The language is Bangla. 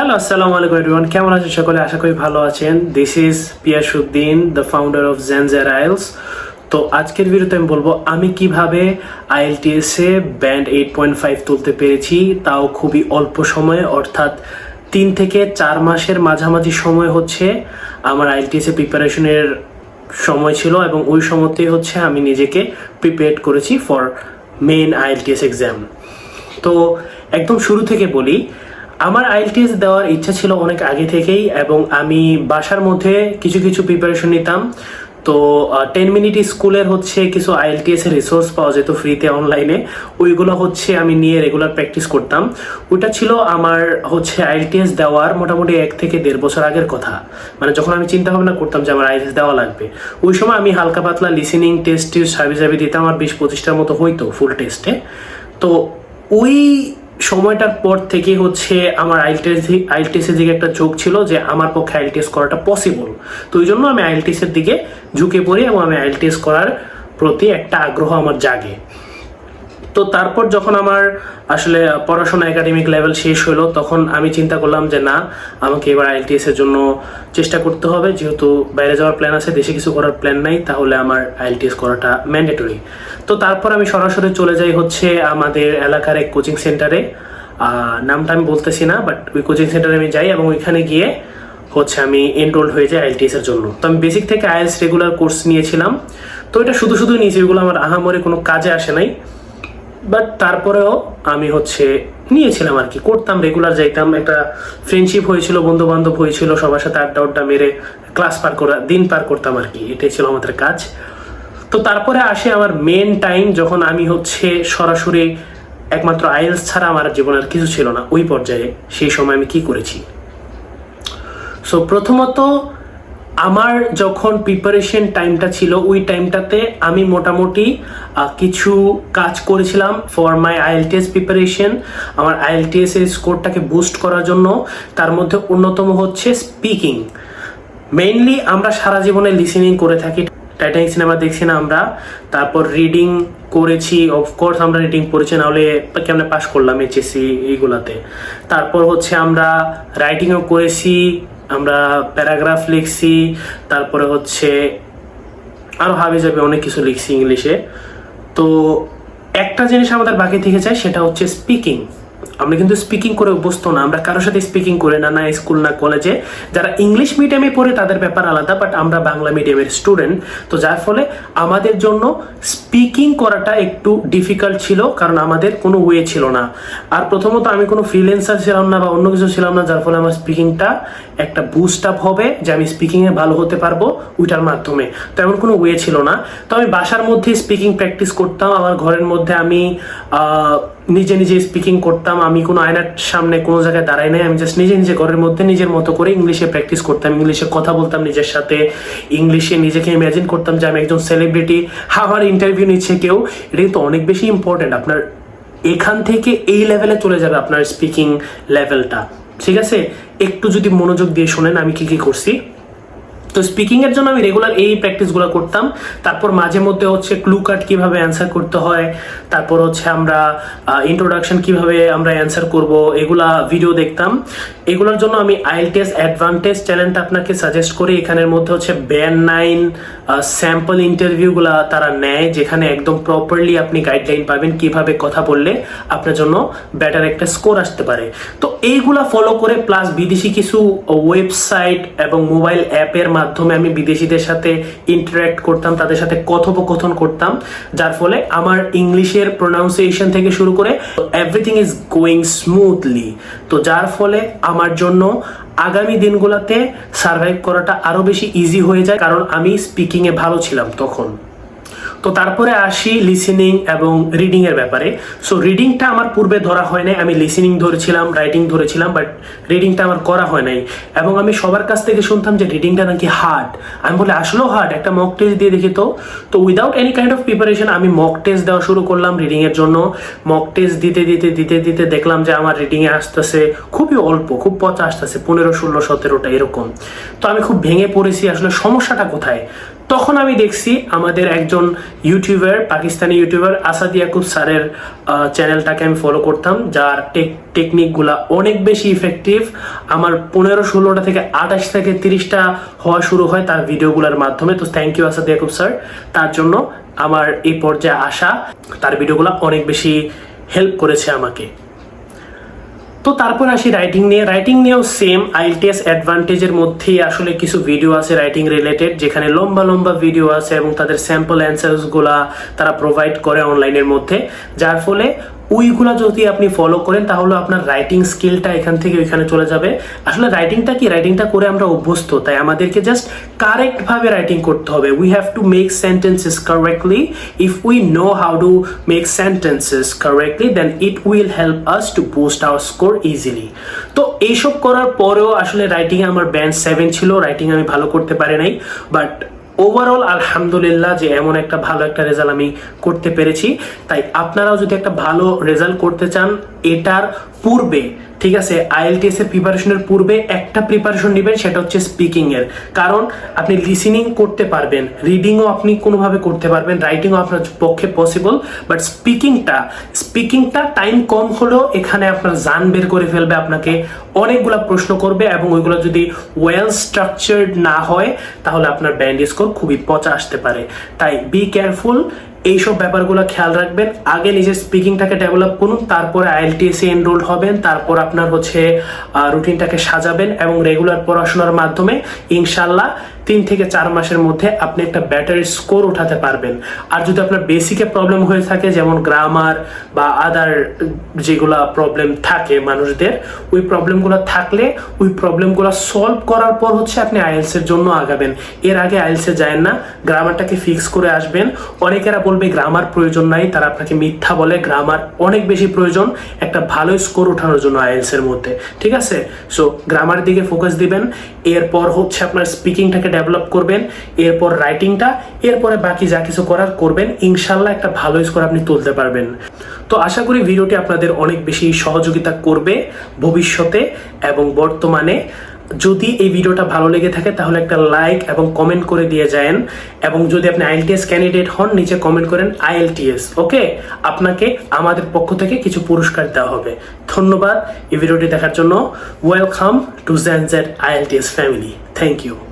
হ্যালো আসসালামু আলাইকুম এভরিওয়ান কেমন আছেন সকলে? আশা করি ভালো আছেন। This is Piyasuddin the founder of Gen Z IELTS তো আজকের ভিডিওতে আমি বলব, আমি কীভাবে আইএলটিএস এ ব্যান্ড এইট পয়েন্ট ফাইভ তুলতে পেরেছি, তাও খুবই অল্প সময়ে, অর্থাৎ তিন থেকে চার মাসের মাঝামাঝি সময় হচ্ছে আমার আইএলটিএস এ প্রিপারেশনের সময় ছিল, এবং ওই সময়তেই হচ্ছে আমি নিজেকে প্রিপেয়ার করেছি ফর মেইন আইএলটিএস এক্সাম তো একদম শুরু থেকে বলি আমার আইএলটিএস দেওয়ার ইচ্ছা ছিল অনেক আগে থেকেই এবং আমি বাসার মধ্যে কিছু কিছু প্রিপারেশন নিতাম। তো টেন মিনিট স্কুলের হচ্ছে কিছু আইএলটিএস এর রিসোর্স পাওয়া যেত ফ্রিতে অনলাইনে ওইগুলো হচ্ছে আমি নিয়ে রেগুলার প্র্যাকটিস করতাম। ওইটা ছিল আমার হচ্ছে আইএলটিএস দেওয়ার মোটামুটি এক থেকে দেড় বছর আগের কথা। মানে যখন আমি চিন্তা ভাবনা করতাম যে আমার আইএলটিএস দেওয়া লাগবে। ওই সময় আমি হালকা পাতলা লিসেনিং টেস্ট টিউস সার্ভি সার্ভি দিতাম আর বিশ পঁচিশটার মতো হইতো ফুল টেস্টে তো, ওই সময়টার পর থেকে হচ্ছে আমার আইএলটিএস আইএলটিএস এর দিকে একটা ঝোঁক ছিল যে আমার পক্ষে আইএলটিএস করাটা পসিবল তো ওই জন্য আমি আইএলটিএস এর দিকে ঝুঁকে পড়ি এবং আমি আইএলটিএস করার প্রতি একটা আগ্রহ আমার জাগে। তো তারপর যখন আমার আসলে পড়াশোনা একাডেমিক লেভেল শেষ হলো, তখন আমি চিন্তা করলাম যে না, আমাকে এবার আইএলটিএস এর জন্য চেষ্টা করতে হবে। যেহেতু বাইরে যাওয়ার প্ল্যান আছে, দেশে কিছু করার প্ল্যান নাই, তাহলে আমার আইএলটিএস করাটা ম্যান্ডেটরি তো তারপর আমি সরাসরি চলে যাই হচ্ছে আমাদের এলাকার এক কোচিং সেন্টারে নামটা আমি বলতেছি না বাট ওই কোচিং সেন্টারে আমি যাই এবং ওইখানে গিয়ে হচ্ছে আমি এনরোল হয়ে যাই আইএলটিএস এর জন্য। তো আমি বেসিক থেকে আইএলস রেগুলার কোর্স নিয়েছিলাম। তো এটা শুধু শুধু নিয়েছি, এগুলো আমার আহামরে কোনো কাজে আসে নাই। বাট তারপরেও আমি হচ্ছে নিয়েছিলাম আর কি। করতাম রেগুলার যাইতাম। একটা ফ্রেন্ডশিপ হয়েছিল বন্ধু বান্ধব হয়েছিল, সবার সাথে আড্ডা আড্ডা মেরে ক্লাস পার করা, দিন পার করতাম আর কি। এটাই ছিল আমাদের কাজ। তো তারপরে আসে আমার মেন টাইম যখন আমি হচ্ছে সরাসরি একমাত্র আইএলস ছাড়া আমার জীবনের কিছু ছিল না। ওই পর্যায়ে সেই সময় আমি কি করেছি? সো প্রথমত আমার যখন প্রিপারেশন টাইমটা ছিল, ওই টাইমটাতে আমি মোটামুটি কিছু কাজ করেছিলাম ফর মাই আইএলটিএস প্রিপারেশন আমার আইএলটিএস এর স্কোরটাকে বুস্ট করার জন্য। তার মধ্যে অন্যতম হচ্ছে স্পিকিং মেইনলি আমরা সারা জীবনে লিসেনিং করে থাকি। টাইটানিক সিনেমা দেখছি না আমরা। তারপর রিডিং করেছি। অফকোর্স আমরা রিডিং পড়েছি, নাহলে কেমন পাস করলাম এইচএসসি এইগুলাতে। তারপর হচ্ছে আমরা রাইটিংও করেছি। আমরা প্যারাগ্রাফ লিখছি, তারপরে হচ্ছে আরও হাবি যাবে অনেক কিছু লিখছি ইংলিশে। তো একটা জিনিস আমাদের বাকি থেকে যায়, সেটা হচ্ছে স্পিকিং আমরা কিন্তু স্পিকিং করে অভ্যস্ত না, আমরা কারোর সাথে স্পিকিং করে না না স্কুল না কলেজে যারা ইংলিশ মিডিয়ামে পড়ে তাদের ব্যাপার আলাদা বাট আমরা বাংলা মিডিয়ামের স্টুডেন্ট তো যার ফলে আমাদের জন্য স্পিকিং করাটা একটু ডিফিকাল্ট ছিল, কারণ আমাদের কোনো ওয়ে ছিল না। আর প্রথমত আমি কোনো ফ্রিল্যান্সার ছিলাম না বা অন্য কিছু ছিলাম না, যার ফলে আমার স্পিকিংটা একটা বুস্ট আপ হবে, যে আমি স্পিকিংয়ে ভালো হতে পারব ওইটার মাধ্যমে। তো এমন কোনো ওয়ে ছিল না। তো আমি বাসার মধ্যে স্পিকিং প্র্যাকটিস করতাম। আমার ঘরের মধ্যে আমি নিজে নিজে স্পিকিং করতাম। আমি কোনো আয়নার সামনে কোনো জায়গায় দাঁড়াই নাই। আমি জাস্ট নিজে নিজে ঘরের মধ্যে নিজের মতো করে ইংলিশে প্র্যাকটিস করতাম। ইংলিশে কথা বলতাম নিজের সাথে। ইংলিশে নিজেকে ইমাজিন করতাম যে আমি একজন সেলিব্রিটি আমার ইন্টারভিউ নিচ্ছে কেউ। এটা কিন্তু অনেক বেশি ইম্পর্টেন্ট আপনার এখান থেকে এই লেভেলে চলে যাবে আপনার স্পিকিং লেভেলটা ঠিক আছে? একটু যদি মনোযোগ দিয়ে শোনেন, আমি কি কি করছি? তো স্পিকিং এর জন্য আমি রেগুলার এই প্র্যাকটিসগুলো করতাম। তারপর মাঝে মধ্যে হচ্ছে ক্লু কার্ড কীভাবে অ্যান্সার করতে হয়, তারপর হচ্ছে আমরা ইন্ট্রোডাকশন কীভাবে আমরা অ্যান্সার করব, এগুলা ভিডিও দেখতাম। এগুলোর জন্য আমি আইএলটিএস অ্যাডভান্টেজ চ্যানেলটা আপনাকে সাজেস্ট করি। এখানের মধ্যে হচ্ছে ব্যান নাইন স্যাম্পল ইন্টারভিউগুলা তারা নেয়, যেখানে একদম প্রপারলি আপনি গাইডলাইন পাবেন কীভাবে কথা বললে আপনার জন্য বেটার একটা স্কোর আসতে পারে। তো এইগুলা ফলো করে প্লাস বিদেশি কিছু ওয়েবসাইট এবং মোবাইল অ্যাপের মাধ্যমে আমি বিদেশিদের সাথে ইন্টারাক্ট করতাম, তাদের সাথে কথোপকথন করতাম, যার ফলে আমার ইংলিশের প্রোনাউন্সিয়েশন থেকে শুরু করে এভরিথিং ইজ গোয়িং স্মুথলি তো যার ফলে আমার জন্য আগামী দিনগুলোতে সার্ভাইভ করাটা আরও বেশি ইজি হয়ে যায়, কারণ আমি স্পিকিংয়ে ভালো ছিলাম তখন। তো তারপরে আসি লিসেনিং এবং রিডিং এর ব্যাপারে। সো রিডিংটা আমার পূর্বে ধরা হয় নাই। আমি লিসেনিং ধরেছিলাম রাইটিং ধরেছিলাম বাট রিডিংটা আমার করা হয় নাই। এবং আমি সবার কাছ থেকে শুনতাম যে রিডিংটা নাকি হার্ড আমি বলে আসলেও হার্ড একটা মক টেস্ট দিয়ে দেখি তো। তো without any kind of preparation আমি মক টেস্ট দেওয়া শুরু করলাম রিডিং এর জন্য। মক টেস্ট দিতে দিতে দিতে দিতে দেখলাম যে আমার রিডিং এ আসতেছে খুবই অল্প, খুব পচা আসতেছে, পনেরো, ষোলো, সতেরোটা এরকম। তো আমি খুব ভেঙে পড়েছি, আসলে সমস্যাটা কোথায়? তখন আমি দেখছি আমাদের একজন ইউটিউবার, পাকিস্তানি ইউটিউবার আসাদ ইয়াকুব স্যারের চ্যানেলটাকে আমি ফলো করতাম, যার টেক টেকনিকগুলা অনেক বেশি ইফেক্টিভ আমার পনেরো, ষোলোটা থেকে আঠাশ থেকে তিরিশটা হওয়া শুরু হয় তার ভিডিওগুলোর মাধ্যমে। তো thank you Asad Yakub sir. তার জন্য আমার এই পর্যায়ে আসা তার ভিডিওগুলো অনেক বেশি হেল্প করেছে আমাকে। তো তারপর আসি রাইটিং নিয়ে। রাইটিং নিয়েও সেম আইএলটিএস অ্যাডভান্টেজের মধ্যেই আসলে কিছু ভিডিও আছে রাইটিং রিলেটেড যেখানে লম্বা লম্বা ভিডিও আছে এবং তাদের স্যাম্পল অ্যান্সার্সগুলা তারা প্রোভাইড করে অনলাইনের মধ্যে। যার ফলে ওইগুলা যদি আপনি ফলো করেন, তাহলে আপনার রাইটিং স্কিলটা এখান থেকে ওইখানে চলে যাবে। আসলে রাইটিংটা কি? রাইটিংটা করে আমরা অভ্যস্ত, তাই আমাদেরকে জাস্ট কারেক্টভাবে রাইটিং করতে হবে। We have to make sentences correctly if we know how to make sentences correctly then it will help us to boost our score easily তো এইসব করার পরেও আসলে রাইটিং আমার ব্যান্ড সেভেন ছিল। রাইটিং আমি ভালো করতে পারি নাই। বাট ওভারঅল আলহামদুলিল্লাহ যে এমন একটা ভালো একটা রেজাল্ট আমি করতে পেরেছি। তাই আপনারাও যদি একটা ভালো রেজাল্ট করতে চান, এটার পূর্বে ঠিক আছে আইএলটিএস এর প্রিপারেশনের পূর্বে একটা প্রিপারেশন নেবেন, সেটা হচ্ছে স্পিকিং এর। কারণ আপনি লিসেনিং করতে পারবেন রিডিংও আপনি কোনোভাবে করতে পারবেন রাইটিংও আপনার পক্ষে পসিবল বাট স্পিকিংটা স্পিকিংটা টাইম কম হলেও এখানে আপনার জান বের করে ফেলবে, আপনাকে অনেকগুলা প্রশ্ন করবে এবং ওইগুলো যদি ওয়েল স্ট্রাকচার্ড না হয়, তাহলে আপনার ব্যান্ড স্কোর খুবই পচা আসতে পারে। তাই বি কেয়ারফুল এইসব ব্যাপারগুলো খেয়াল রাখবেন। আগে নিজের স্পিকিংটাকে ডেভেলপ করুন, তারপরে আইএলটিএসে এনরোল হবেন, তারপর আপনার হচ্ছে রুটিনটাকে সাজাবেন এবং রেগুলার পড়াশোনার মাধ্যমে, ইনশাল্লাহ তিন থেকে চার মাসের মধ্যে আপনি একটা ব্যাটারি স্কোর উঠাতে পারবেন। আর যদি আপনার বেসিকে প্রবলেম হয়ে থাকে, যেমন গ্রামার বা আদার যেগুলা প্রবলেম থাকে মানুষদের, ওই প্রবলেমগুলো থাকলে ওই প্রবলেমগুলো সলভ করার পর হচ্ছে আপনি আইএলস এর জন্য আগাবেন। এর আগে আইএলসে যায় না গ্রামারটাকে ফিক্স করে আসবেন। অনেকেরা বলবে গ্রামার প্রয়োজন নাই, তারা আপনাকে মিথ্যা বলে। গ্রামার অনেক বেশি প্রয়োজন, একটা ভালো স্কোর ওঠানোর জন্য আইএলস এর মধ্যে। ঠিক আছে? সো গ্রামার দিকে ফোকাস দিবেন। এরপর হচ্ছে আপনার স্পিকিংটাকে ডেভেলপ করবেন, এরপর রাইটিংটা এরপরে বাকি যা কিছু করার করবেন, ইনশাল্লাহ একটা ভালো স্কোর আপনি তুলতে পারবেন। তো আশা করি ভিডিওটি আপনাদের অনেক বেশি সহযোগিতা করবে ভবিষ্যতে এবং বর্তমানে। যদি এই ভিডিওটা ভালো লেগে থাকে, তাহলে একটা লাইক এবং কমেন্ট করে দিয়ে যায়েন এবং যদি আপনি আইএলটিএস ক্যান্ডিডেট হন, নিচে কমেন্ট করেন আইএলটিএস ওকে আপনাকে আমাদের পক্ষ থেকে কিছু পুরস্কার দেওয়া হবে। ধন্যবাদ এই ভিডিওটি দেখার জন্য। Welcome to Gen Z IELTS family thank you